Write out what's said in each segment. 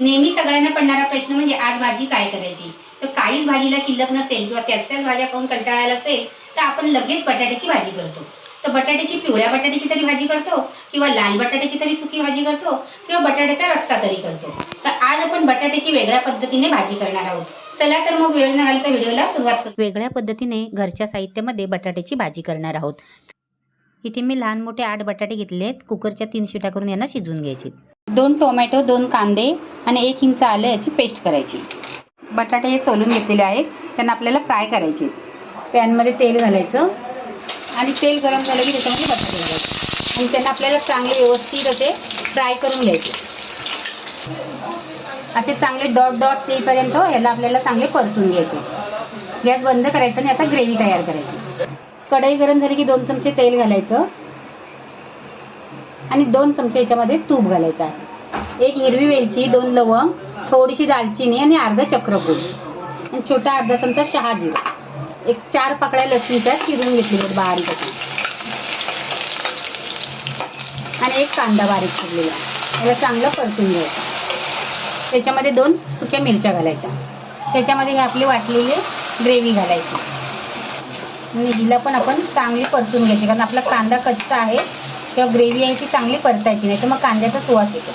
नेहमी सगळ्यांना पडणारा प्रश्न म्हणजे आज भाजी काय करायची? तर काहीच भाजीला शिल्लक नसेल किंवा त्याच त्याच भाज्या खाऊन कंटाळायला असेल तर आपण लगेच बटाट्याची भाजी करतो. तर बटाट्याची पिवळ्या बटाट्याची तरी भाजी करतो किंवा लाल बटाट्याची तरी सुकी भाजी करतो किंवा बटाट्याचा रस्सा तरी करतो. तर आज आपण बटाट्याची वेगळ्या पद्धतीने भाजी करणार आहोत. चला तर मग वेळ न घालता व्हिडिओला सुरुवात करू. वेगळ्या पद्धतीने घरच्या साहित्यामध्ये बटाट्याची भाजी करणार आहोत. इथे मी लहान मोठे आठ बटाटे घेतले आहेत कुकरच्या तीन शिटा करून यांना शिजवून घ्यायचे दोन टोमॅटो दोन कांदे आणि एक इंच आलं याची पेस्ट करायची. बटाटे हे सोलून घेतलेले आहेत. त्यांना आपल्याला फ्राय करायचे. पॅनमध्ये तेल घालायचं. आणि तेल गरम झालं की त्याच्यामध्ये बटाटे घालायचे. आणि त्यांना आपल्याला चांगले व्यवस्थित असे फ्राय करून घ्यायचे. असे चांगले डॉट डॉट येईपर्यंत याला आपल्याला चांगले परतून घ्यायचे. गॅस बंद करायचा आणि आता ग्रेव्ही तयार करायची. कढई गरम झाली की दोन चमचे तेल घालायचं. आणि दोन चमचे याच्यामध्ये तूप घालायचं आहे. एक हिरवी वेलची दोन लवंग थोडीशी दालचिनी आणि अर्धा चक्रफूल. आणि छोटा अर्धा चमचा शहाजी एक चार पाकळ्या लसूणच्या चिरून घेतलेल्या बारीक. आणि एक कांदा बारीक चिरलेला. याला चांगलं परतून घ्यायचं. त्याच्यामध्ये दोन सुक्या मिरच्या घालायच्या. त्याच्यामध्ये हे आपली वाटलेली ग्रेव्ही घालायची. आणि हिला पण आपण चांगली परतून घ्यायची. कारण आपला कांदा कच्चा आहे किंवा ग्रेव्ही आहे ती चांगली परतायची नाही तर मग कांद्याचा सुवास येतो.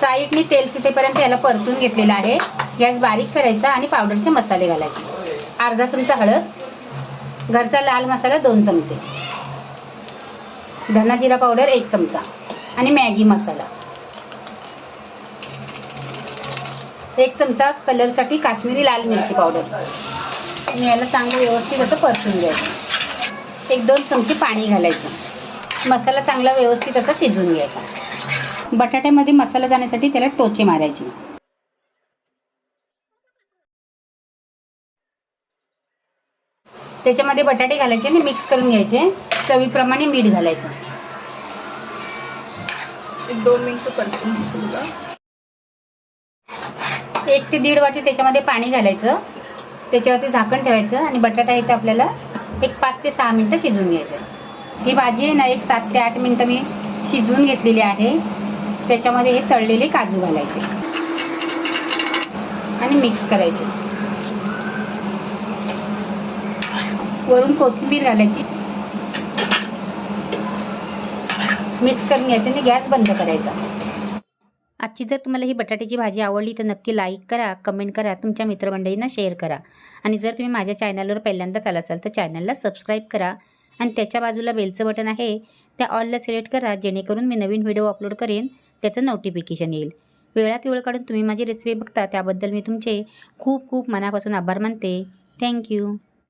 साईडने तेल सुटेपर्यंत याला परतून घेतलेला आहे. गॅस बारीक करायचा आणि पावडरचे मसाले घालायचे. अर्धा चमचा हळद घरचा लाल मसाला दोन चमचे. धना जिरा पावडर एक चमचा आणि मॅगी मसाला. एक चमचा कलरसाठी काश्मीरी लाल मिरची पावडर. आणि याला चांगलं व्यवस्थित असं परतून घ्यायचं. एक दोन चमचे पाणी घालायचं. मसाला चांगला व्यवस्थित असा शिजून घ्यायचा. बटाट्यामध्ये मसाला जाण्यासाठी त्याला टोचे मारायचे. त्याच्यामध्ये बटाटे घालायचे आणि मिक्स करून घ्यायचे. चवीप्रमाणे मीठ घालायचं. एक दोन मिनिटं परतून घ्यायचं तुला. एक ते दीड वाटी त्याच्यामध्ये पाणी घालायचं. त्याच्यावरती झाकण ठेवायचं आणि बटाटा इथं आपल्याला एक पाच ते सहा मिनटं शिजवून घ्यायचं. ही भाजी आहे ना एक सात ते आठ मिनटं मी शिजवून घेतलेली आहे. त्याच्यामध्ये हे तळलेले काजू घालायचे. आणि मिक्स करायचे. वरून कोथिंबीर घालायची. मिक्स करून घ्यायचं आणि गॅस बंद करायचा. आजची जर तुम्हाला ही बटाट्याची भाजी आवडली तर नक्की लाईक करा कमेंट करा तुमच्या मित्रमंडळींना शेअर करा. आणि जर तुम्ही माझ्या चॅनलवर पहिल्यांदाच आला असाल तर चॅनलला सबस्क्राईब करा. आणि त्याच्या बाजूला बेलचं बटन आहे त्या ऑलला सिलेक्ट करा जेणेकरून मी नवीन व्हिडिओ अपलोड करेन त्याचं नोटिफिकेशन येईल. वेळात वेळ काढून तुम्ही माझी रेसिपी बघता त्याबद्दल मी तुमचे खूप खूप मनापासून आभार मानते. थँक्यू